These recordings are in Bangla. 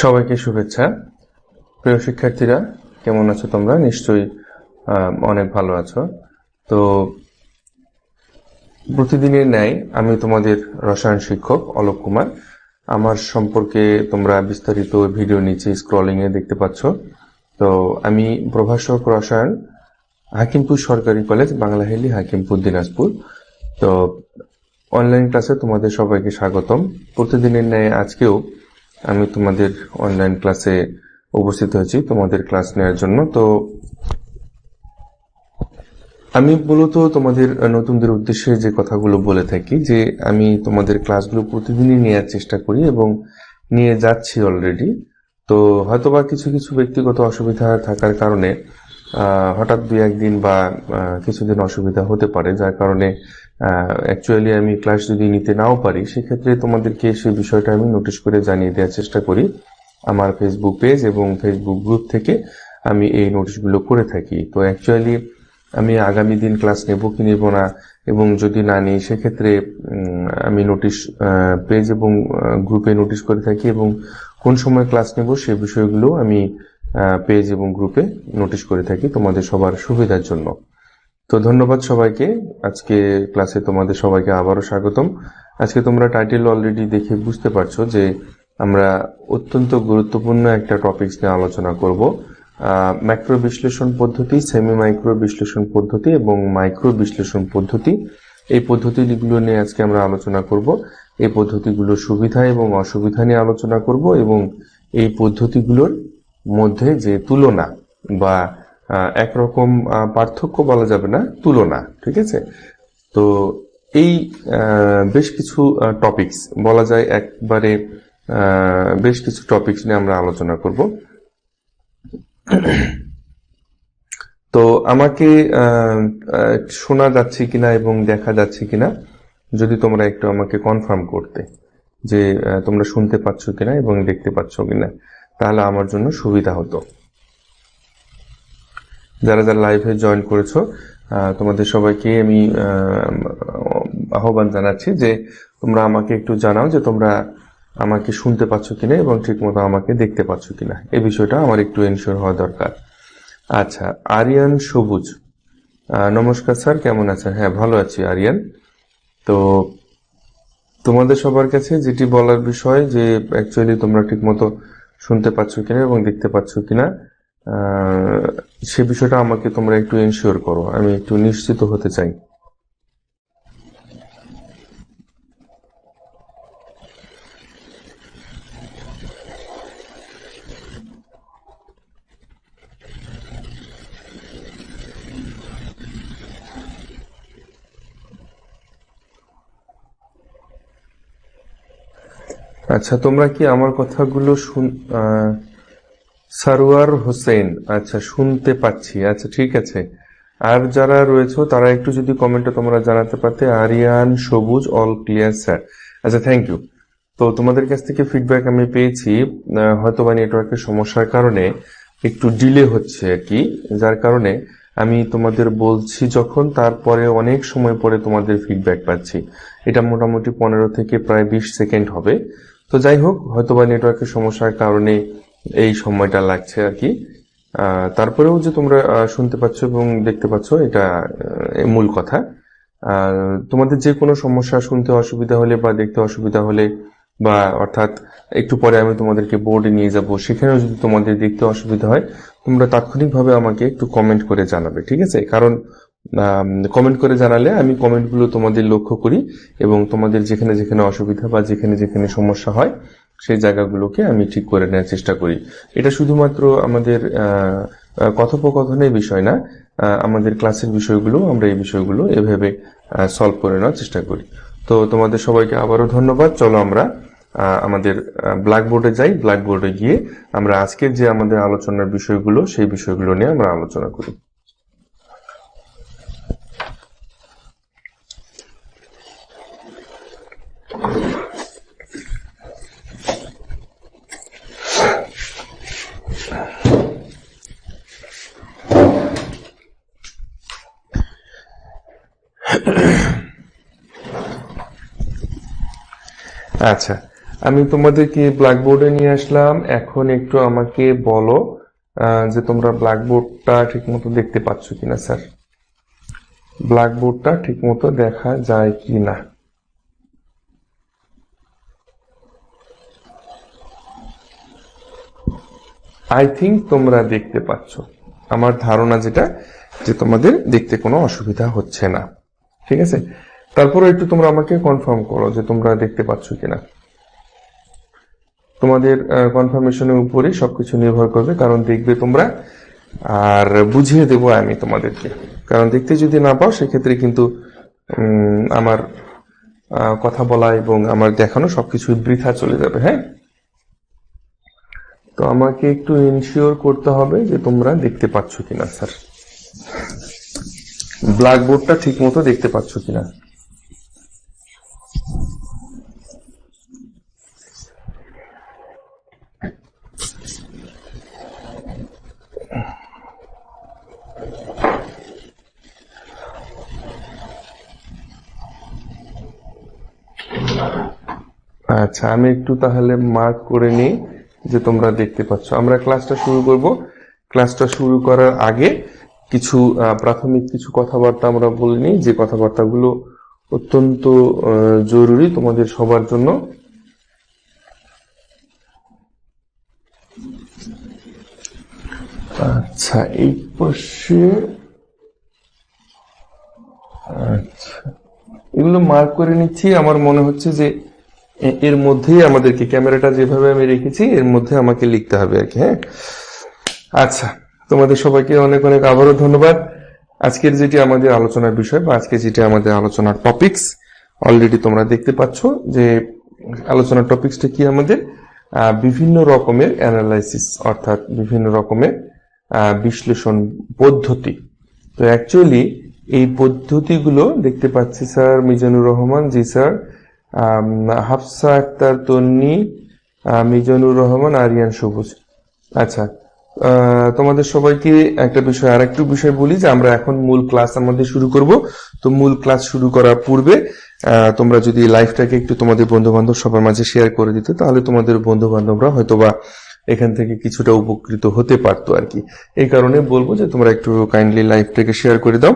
সবাইকে শুভেচ্ছা। প্রিয় শিক্ষার্থীরা, কেমন আছো তোমরা? নিশ্চয়ই অনেক ভালো আছো। তো প্রতিদিনের ন্যায় আমি তোমাদের রসায়ন শিক্ষক অলোক কুমার। আমার সম্পর্কে তোমরা বিস্তারিত ভিডিও নিচে স্ক্রলিং এ দেখতে পাচ্ছ। তো আমি প্রভাষক রসায়ন, হাকিমপুর সরকারি কলেজ বাংলাহেলি হাকিমপুর, দিনাজপুর। তো অনলাইন ক্লাসে তোমাদের সবাইকে স্বাগতম। প্রতিদিনের ন্যায় আজকেও আমি তোমাদের অনলাইন ক্লাসে উপস্থিত হয়েছি তোমাদের ক্লাস নেওয়ার জন্য। তো আমি মূলত তোমাদের নতুনদের উদ্দেশ্যে যে কথাগুলো বলে থাকি, যে আমি তোমাদের ক্লাসগুলো প্রতিদিনই নেওয়ার চেষ্টা করি এবং নিয়ে যাচ্ছি অলরেডি তো হয়তোবা কিছু কিছু ব্যক্তিগত অসুবিধা থাকার কারণে হঠাৎ দুই একদিন বা কিছুদিন অসুবিধা হতে পারে, যার কারণে অ্যাকচুয়ালি আমি ক্লাস যদি নিতে নাও পারি, সেক্ষেত্রে তোমাদেরকে সেই বিষয়টা আমি নোটিশ করে জানিয়ে দেওয়ার চেষ্টা করি আমার ফেসবুক পেজ এবং ফেসবুক গ্রুপ থেকে আমি এই নোটিশগুলো করে থাকি। তো অ্যাকচুয়ালি আমি আগামী দিন ক্লাস নেব কি নেব না, এবং যদি না নিই, সেক্ষেত্রে আমি নোটিশ পেজ এবং গ্রুপে নোটিশ করে থাকি, এবং কোন সময় ক্লাস নেব সে বিষয়গুলো আমি পেজ এবং গ্রুপে নোটিশ করে থাকি তোমাদের সবার সুবিধার জন্য। তো ধন্যবাদ সবাইকে। আজকে ক্লাসে তোমাদের সবাইকে আবারও স্বাগতম। আজকে তোমরা টাইটেল অলরেডি দেখে বুঝতে পারছ যে আমরা অত্যন্ত গুরুত্বপূর্ণ একটা টপিকস নিয়ে আলোচনা করব। ম্যাক্রো বিশ্লেষণ পদ্ধতি সেমি মাইক্রো বিশ্লেষণ পদ্ধতি এবং মাইক্রো বিশ্লেষণ পদ্ধতি। এই পদ্ধতিগুলো নিয়ে আজকে আমরা আলোচনা করব। এই পদ্ধতিগুলোর সুবিধা এবং অসুবিধা নিয়ে আলোচনা করব এবং এই পদ্ধতিগুলোর মধ্যে যে তুলনা বা একরকম পার্থক্য বলা যাবে না, তুলনা, ঠিক আছে? তো এই বেশ কিছু টপিকস বলা যায় একবারে বেশ কিছু টপিকস নিয়ে আমরা আলোচনা করব। তো আমাকে শোনা যাচ্ছে কিনা এবং দেখা যাচ্ছে কিনা, যদি তোমরা একটু আমাকে কনফার্ম করতে যে তোমরা শুনতে পাচ্ছ কিনা এবং দেখতে পাচ্ছ কিনা। তাহলে আমার জন্য সুবিধা হতো। যারা যারা লাইভে জয়েন করেছ তোমাদের সবাইকে আমি আহ্বান জানাচ্ছি যে তোমরা আমাকে একটু জানাও যে তোমরা আমাকে শুনতে পাচ্ছ কিনা এবং ঠিকমতো আমাকে দেখতে পাচ্ছ কিনা। এই বিষয়টা আমার একটু এনশিওর হওয়া দরকার। আচ্ছা আরিয়ান সবুজ। নমস্কার স্যার, কেমন আছেন? হ্যাঁ ভালো আছি আরিয়ান। তো তোমাদের সবার কাছে যেটি বলার বিষয় যে অ্যাকচুয়ালি তোমরা ঠিকমতো শুনতে পাচ্ছ কিনা এবং দেখতে পাচ্ছ কিনা সে বিষয়টা আমাকে তোমরা একটু এনশিওর করো। আমি একটু নিশ্চিত হতে চাই। আচ্ছা তোমরা কি আমার কথাগুলো শুন সারোয়ার হোসেন আচ্ছা শুনতে পাচ্ছি। আচ্ছা ঠিক আছে। আর যারা রয়েছে, তারা একটু যদি কমেন্টে তোমরা জানাতে পারতে, Ariyan Sabuj all clear sir আচ্ছা থ্যাংক ইউ তো তোমাদের কাছ থেকে ফিডব্যাক আমি পেয়েছি হয়তো বা নেটওয়ার্কের সমস্যার কারণে একটু ডিলে হচ্ছে আর কি। যার কারণে আমি তোমাদের বলছি যখন, তারপরে অনেক সময় পরে তোমাদের ফিডব্যাক পাচ্ছি। এটা মোটামুটি পনেরো থেকে প্রায় বিশ সেকেন্ড হবে। তো যাই হোক হয়তো বা নেটওয়ার্কের সমস্যার কারণে এই সময়টা লাগছে আর কি। তারপরেও যে তোমরা শুনতে পাচ্ছ এবং দেখতে পাচ্ছ, এটা মূল কথা। তোমাদের যে কোনো সমস্যা শুনতে অসুবিধা হলে বা দেখতে অসুবিধা হলে বা অর্থাৎ একটু পরে আমি তোমাদেরকে বোর্ডে নিয়ে যাব, সেখানেও যদি তোমাদের দেখতে অসুবিধা হয়, তোমরা তাৎক্ষণিকভাবে আমাকে একটু কমেন্ট করে জানাবে, ঠিক আছে? কারণ কমেন্ট করে জানালে আমি কমেন্টগুলো তোমাদের লক্ষ্য করি এবং তোমাদের যেখানে যেখানে অসুবিধা বা যেখানে যেখানে সমস্যা হয়, সেই জায়গাগুলোকে আমি ঠিক করে নেওয়ার চেষ্টা করি। এটা শুধুমাত্র আমাদের কথোপকথনের বিষয় না আমাদের ক্লাসের বিষয়গুলো আমরা এই বিষয়গুলো এভাবে সলভ করে নেওয়ার চেষ্টা করি। তো তোমাদের সবাইকে আবারও ধন্যবাদ। চলো আমরা আমাদের ব্ল্যাকবোর্ডে যাই। ব্ল্যাকবোর্ডে গিয়ে আমরা আজকের যে আমাদের আলোচনার বিষয়গুলো, সেই বিষয়গুলো নিয়ে আমরা আলোচনা করি। আচ্ছা আমি তোমাদেরকে ব্ল্যাকবোর্ডে নিয়ে আসলাম। এখন একটু আমাকে বলো যে তোমরা ব্ল্যাকবোর্ডটা ঠিক মতো দেখতে পাচ্ছ কিনা, স্যার? ব্ল্যাকবোর্ডটা ঠিক মতো দেখা যায় কি না আই থিঙ্ক তোমরা দেখতে পাচ্ছ। আমার ধারণা যেটা, যে তোমাদের দেখতে কোনো অসুবিধা হচ্ছে না। ঠিক আছে? তারপরে একটু তোমরা আমাকে কনফার্ম করো যে তোমরা দেখতে পাচ্ছ কিনা। তোমাদের কনফার্মেশনের উপরে সবকিছু নির্ভর করবে, কারণ দেখবে তোমরা, আর বুঝিয়ে দেবো আমি তোমাদেরকে। কারণ দেখতে যদি না পাও, সেক্ষেত্রে কিন্তু আমার কথা বলা এবং আমার দেখানো সবকিছু বৃথা চলে যাবে হ্যাঁ? তো আমাকে একটু ইনশিওর করতে হবে যে তোমরা দেখতে পাচ্ছ কিনা, স্যার। ব্ল্যাকবোর্ডটা ঠিক মতো দেখতে পাচ্ছ কিনা? আচ্ছা আমি একটু তাহলে মার্ক করে নিই যে তোমরা দেখতে পাচ্ছ। আমরা ক্লাসটা শুরু করব। ক্লাসটা শুরু করার আগে কিছু প্রাথমিক কিছু কথাবার্তা আমরা বলিনি যে কথাবার্তাগুলো অত্যন্ত জরুরি তোমাদের সবার জন্য। আচ্ছা এই পাশে আচ্ছা এগুলো মার্ক করে নিচ্ছি। আমার মনে হচ্ছে যে এর মধ্যেই আমাদেরকে, ক্যামেরাটা যেভাবে আমি রেখেছি, এর মধ্যে আমাকে লিখতে হবে আর কি হ্যাঁ? আচ্ছা তোমাদের সবাইকে অনেক অনেক আবারও ধন্যবাদ। আজকের যেটি আমাদের আলোচনার বিষয় বা আজকে যেটি আমাদের আলোচনার টপিকস অলরেডি তোমরা দেখতে পাচ্ছ যে আলোচনার টপিকসটা কি আমাদের? বিভিন্ন রকমের অ্যানালাইসিস অর্থাৎ বিভিন্ন রকমের বিশ্লেষণ পদ্ধতি। তো অ্যাকচুয়ালি এই পদ্ধতিগুলো দেখতে পাচ্ছি স্যার মিজানুর রহমান। জি স্যার। হাফসা আক্তার তন্নি মিজানুর রহমান, আরিয়ান সবুজ। আচ্ছা তোমাদের সবাইকে একটা বিষয় আর একটু বিষয় বলি যে আমরা এখন মূল ক্লাস আমাদের শুরু করব। তো মূল ক্লাস শুরু করার পূর্বে তোমরা যদি লাইফটাকে একটু তোমাদের বন্ধু বান্ধব সবার মাঝে শেয়ার করে দিতে, তাহলে তোমাদের বন্ধু বান্ধবরা হয়তোবা এখান থেকে কিছুটা উপকৃত হতে পারতো আর কি। এই কারণে বলব যে তোমরা একটু কাইন্ডলি লাইফটাকে শেয়ার করে দাও।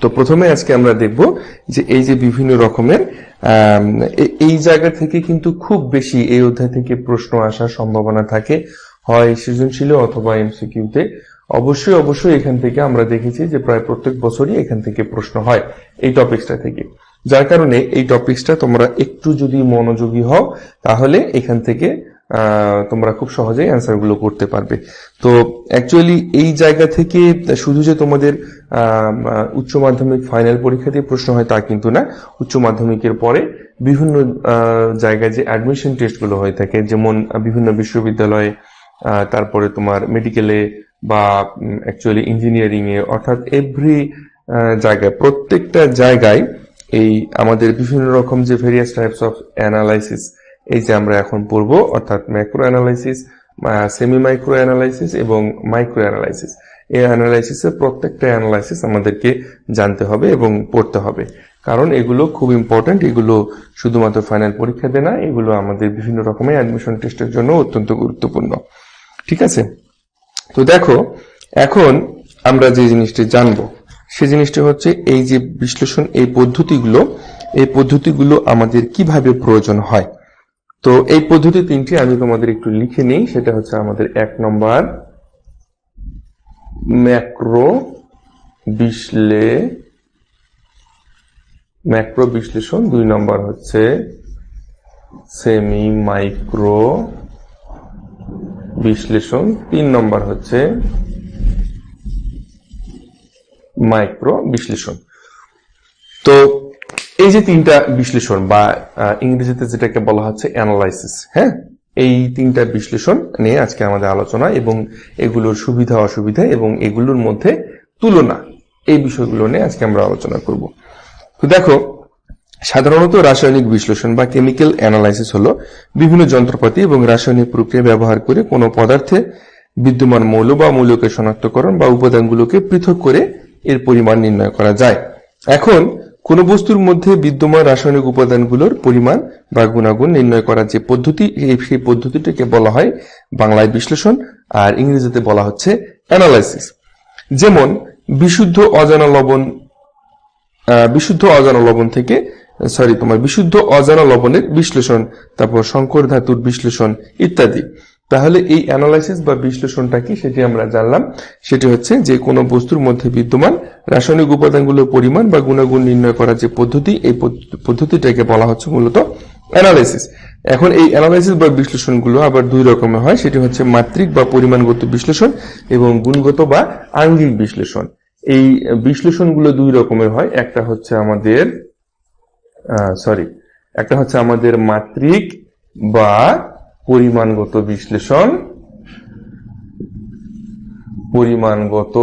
তো প্রথমে আজকে আমরা দেখব যে এই যে বিভিন্ন রকমের এই জায়গা থেকে কিন্তু খুব বেশি এই অধ্যায় থেকে প্রশ্ন আসার সম্ভাবনা থাকে। হয় সৃজনশীল অথবা এমসিকিউতে, অবশ্যই অবশ্যই এখান থেকে আমরা দেখেছি যে প্রায় প্রত্যেক বছরই এখান থেকে প্রশ্ন হয় এই টপিকসটা থেকে। যার কারণে এই টপিকসটা তোমরা একটু যদি মনোযোগী হও, তাহলে এখান থেকে তোমরা খুব সহজেই অ্যান্সারগুলো করতে পারবে। তো অ্যাকচুয়ালি এই জায়গা থেকে শুধু যে তোমাদের উচ্চ মাধ্যমিক ফাইনাল পরীক্ষা দিয়ে প্রশ্ন হয় তা কিন্তু না। উচ্চ মাধ্যমিকের পরে বিভিন্ন জায়গায় যে অ্যাডমিশন টেস্টগুলো হয়ে থাকে, যেমন বিভিন্ন বিশ্ববিদ্যালয়ে তারপরে তোমার মেডিকেলে বা অ্যাকচুয়ালি ইঞ্জিনিয়ারিং এ, অর্থাৎ এভরি জায়গায়, প্রত্যেকটা জায়গায় এই আমাদের বিভিন্ন রকম যে ভেরিয়াস টাইপস অফ অ্যানালাইসিস এই যে আমরা এখন পড়ব, অর্থাৎ macro analysis semi micro analysis এবং মাইক্রো অ্যানালাইসিস এই অ্যানালাইসিসের প্রত্যেকটা অ্যানালাইসিস আমাদেরকে জানতে হবে এবং পড়তে হবে। কারণ এগুলো খুব ইম্পর্ট্যান্ট এগুলো শুধুমাত্র ফাইনাল পরীক্ষাতে না, এগুলো আমাদের বিভিন্ন রকমের অ্যাডমিশন টেস্টের জন্য অত্যন্ত গুরুত্বপূর্ণ। ঠিক আছে? তো দেখো, এখন আমরা যে জিনিসটি জানব, সে জিনিসটি হচ্ছে এই যে বিশ্লেষণ, এই পদ্ধতিগুলো এই পদ্ধতিগুলো আমাদের কীভাবে প্রয়োজন হয়? তো এই পদ্ধতি তিনটি আমি তোমাদের একটু লিখে নিই, সেটা হচ্ছে আমাদের এক নম্বর, ম্যাক্রো বিশ্লে, ম্যাক্রো বিশ্লেষণ, দুই নম্বর হচ্ছে সেমি মাইক্রো বিশ্লেষণ তিন নম্বর হচ্ছে মাইক্রো বিশ্লেষণ। তো এই যে তিনটা বিশ্লেষণ বা ইংরেজিতে যেটাকে বলা হচ্ছে অ্যানালাইসিস হ্যাঁ? এই তিনটা বিশ্লেষণ নিয়ে আজকে আমাদের আলোচনা এবং এগুলোর সুবিধা, অসুবিধা এবং এগুলোর মধ্যে তুলনা, এই বিষয়গুলো নিয়ে আজকে আমরা আলোচনা করব। তো দেখো সাধারণত রাসায়নিক বিশ্লেষণ বা কেমিক্যাল অ্যানালাইসিস হলো বিভিন্ন যন্ত্রপাতি এবং রাসায়নিক প্রক্রিয়া ব্যবহার করে কোনো পদার্থে বিদ্যমান মৌল বা মৌলকে শনাক্তকরণ বা উপাদানগুলোকে পৃথক করে এর পরিমাণ নির্ণয় করা যায়। এখন, কোনো বস্তুর মধ্যে বিদ্যমান রাসায়নিক উপাদানগুলোর পরিমাণ বা গুণাগুণ নির্ণয় করার যে পদ্ধতি সেই পদ্ধতিটাকে বলা হয় বাংলায় বিশ্লেষণ আর ইংরেজিতে বলা হচ্ছে অ্যানালাইসিস যেমন, বিশুদ্ধ অজানা লবণ বিশুদ্ধ অজানা লবণ থেকে সরি তোমার বিশুদ্ধ অজানা লবণের বিশ্লেষণ, তারপর সংকর ধাতুর বিশ্লেষণ ইত্যাদি। তাহলে এই অ্যানালাইসিস বা বিশ্লেষণটা কি সেটি আমরা জানলাম। সেটি হচ্ছে যে কোনো বস্তুর মধ্যে বিদ্যমান রাসায়নিক উপাদানগুলোর পরিমাণ বা গুণাগুণ নির্ণয় করার যে পদ্ধতি, এই পদ্ধতিটাকে বলা হচ্ছে মূলত অ্যানালাইসিস এখন এই অ্যানালাইসিস বা বিশ্লেষণগুলো আবার দুই রকমের হয়। সেটি হচ্ছে মাত্রিক বা পরিমাণগত বিশ্লেষণ এবং গুণগত বা আঙ্গিক বিশ্লেষণ। এই বিশ্লেষণগুলো দুই রকমের হয়। একটা হচ্ছে আমাদের সরি একটা হচ্ছে আমাদের মাত্রিক বা পরিমাণগত বিশ্লেষণ। পরিমাণগত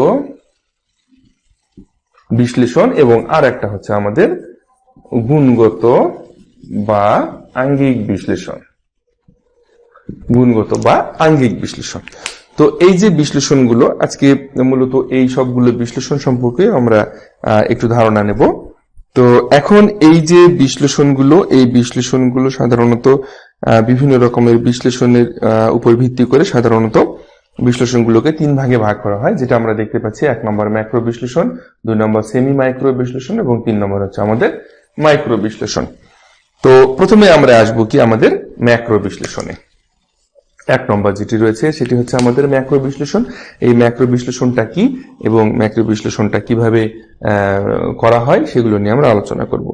বিশ্লেষণ এবং আর একটা হচ্ছে আমাদের গুণগত বা আঙ্গিক বিশ্লেষণ। গুণগত বা আঙ্গিক বিশ্লেষণ। তো এই যে বিশ্লেষণগুলো, আজকে মূলত এই সবগুলো বিশ্লেষণ সম্পর্কে আমরা একটু ধারণা নেব। তো এখন এই যে বিশ্লেষণগুলো, এই বিশ্লেষণগুলো সাধারণত বিভিন্ন রকমের বিশ্লেষণের উপর ভিত্তি করে সাধারণত বিশ্লেষণগুলোকে তিন ভাগে ভাগ করা হয়, যেটা আমরা দেখতে পাচ্ছি, এক নম্বর ম্যাক্রো বিশ্লেষণ, দুই নম্বর সেমি মাইক্রো বিশ্লেষণ এবং তিন নম্বর হচ্ছে আমাদের মাইক্রো বিশ্লেষণ। তো প্রথমে আমরা আসব কি আমাদের ম্যাক্রো বিশ্লেষণে। এক নম্বর যেটি রয়েছে, সেটি হচ্ছে আমাদের ম্যাক্রো বিশ্লেষণ। এই ম্যাক্রো বিশ্লেষণটা কি এবং ম্যাক্রো বিশ্লেষণটা কীভাবে করা হয় সেগুলো নিয়ে আমরা আলোচনা করব।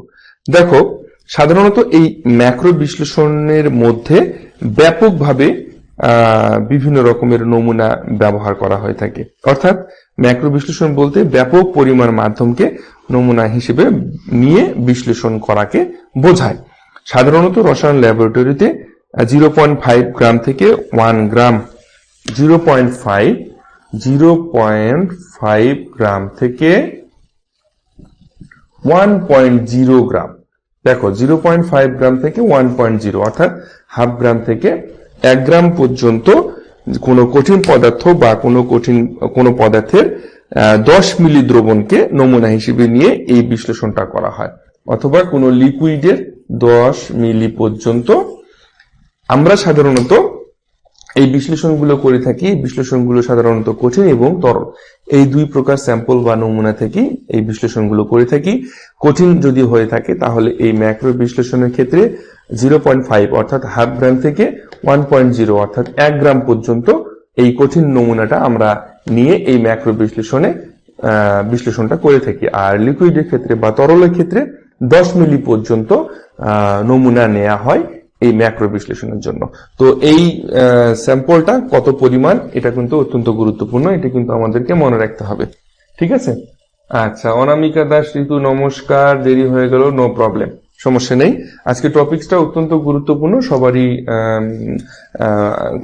দেখো, সাধারণত এই ম্যাক্রো বিশ্লেষণের মধ্যে ব্যাপকভাবে বিভিন্ন রকমের নমুনা ব্যবহার করা হয়ে থাকে। অর্থাৎ ম্যাক্রো বিশ্লেষণ বলতে ব্যাপক পরিমাণ মাধ্যমকে নমুনা হিসেবে নিয়ে বিশ্লেষণ করাকে বোঝায়। সাধারণত রসায়ন ল্যাবরেটরিতে জিরো পয়েন্ট ফাইভ গ্রাম থেকে one gram zero point five zero point five gram থেকে ওয়ান পয়েন্ট জিরো গ্রাম। দেখো জিরো পয়েন্ট ফাইভ গ্রাম থেকে ওয়ান পয়েন্ট জিরো অর্থাৎ হাফ গ্রাম থেকে এক গ্রাম পর্যন্ত কোনো কঠিন পদার্থ বা কোনো কঠিন, কোনো পদার্থের দশ মিলি দ্রবণকে নমুনা হিসেবে নিয়ে এই বিশ্লেষণটা করা হয়। অথবা কোনো লিকুইডের দশ মিলি পর্যন্ত আমরা সাধারণত এই বিশ্লেষণগুলো করে থাকি। বিশ্লেষণগুলো সাধারণত কঠিন এবং তরল। এই দুই প্রকার স্যাম্পল বা নমুনা থেকে এই বিশ্লেষণগুলো করে থাকি। কঠিন যদি হয়ে থাকে, তাহলে এই ম্যাক্রো বিশ্লেষণের ক্ষেত্রে জিরো পয়েন্ট ফাইভ অর্থাৎ হাফ গ্রাম থেকে ওয়ান পয়েন্ট জিরো অর্থাৎ এক গ্রাম পর্যন্ত এই কঠিন নমুনাটা আমরা নিয়ে এই ম্যাক্রো বিশ্লেষণে বিশ্লেষণটা করে থাকি। আর লিকুইডের ক্ষেত্রে বা তরলের ক্ষেত্রে দশ মিলি পর্যন্ত নমুনা নেওয়া হয়। এই ম্যাক্রো বিশ্লেষণের জন্য। তো এই স্যাম্পলটা কত পরিমাণ, এটা কিন্তু অত্যন্ত গুরুত্বপূর্ণ, এটা কিন্তু আমাদেরকে মনে রাখতে হবে। ঠিক আছে? আচ্ছা অনামিকা দাস, ঋতু, নমস্কার, দেরি হয়ে গেল নো প্রবলেম সমস্যা নেই। আজকে টপিকসটা অত্যন্ত গুরুত্বপূর্ণ, সবারই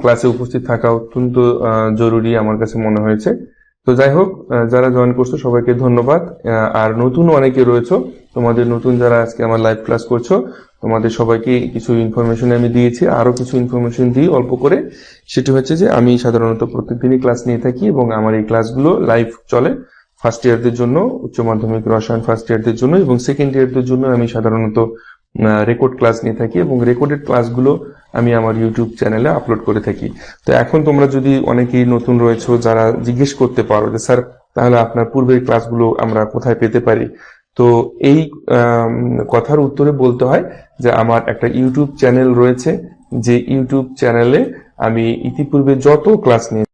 ক্লাসে উপস্থিত থাকা অত্যন্ত জরুরি, আমার কাছে মনে হয়েছে। তো যাই হোক যারা জয়েন করছ, সবাইকে ধন্যবাদ। আর নতুন অনেকে রয়েছে, তোমাদের নতুন যারা আজকে আমার লাইভ ক্লাস করছ, তোমাদের সবাইকে কিছু ইনফরমেশন আমি দিয়েছি। আরও কিছু ইনফরমেশন দিই অল্প করে। সেটি হচ্ছে যে, আমি সাধারণত প্রত্যেকদিনই ক্লাস নিয়ে থাকি এবং আমার এই ক্লাসগুলো লাইভ চলে ফার্স্ট ইয়ারদের জন্য, উচ্চ মাধ্যমিক, রসায়ন ফার্স্ট ইয়ারদের জন্য এবং সেকেন্ড ইয়ারদের জন্য আমি সাধারণত রেকর্ড ক্লাস নিয়ে থাকি এবং রেকর্ডেড ক্লাসগুলো আমি আমার ইউটিউব চ্যানেলে আপলোড করে থাকি। তো এখন তোমরা যদি অনেকেই নতুন রয়েছো, যারা জিজ্ঞেস করতে পারো যে, স্যার, তাহলে আপনার পূর্বের ক্লাসগুলো আমরা কোথায় পেতে পারি? তো এই কথার উত্তরে বলতে হয় যে, আমার একটা ইউটিউব চ্যানেল রয়েছে, যে ইউটিউব চ্যানেলে আমি ইতিপূর্বে যত ক্লাস নিয়ে